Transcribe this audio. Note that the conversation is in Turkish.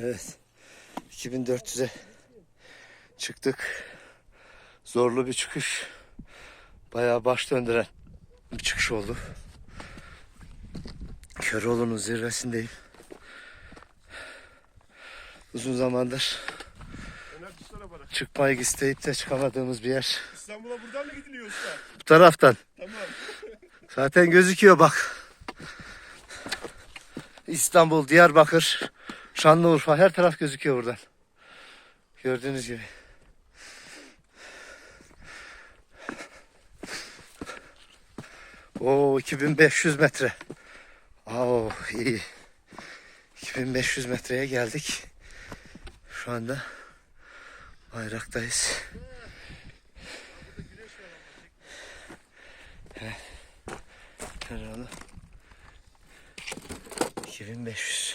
Evet. 2400'e çıktık. Zorlu bir çıkış. Bayağı baş döndüren bir çıkış oldu. Köroğlu'nun zirvesindeyim. Uzun zamandır çıkmayı isteyip de çıkamadığımız bir yer. İstanbul'a buradan mı gidiliyor usta? Bu taraftan. Tamam. Zaten gözüküyor bak. İstanbul, Diyarbakır, Şanlıurfa her taraf gözüküyor buradan. Gördüğünüz gibi. Oo 2500 metre. Oo iyi. 2500 metreye geldik. Şu anda bayraktayız. Herhalde. 2500.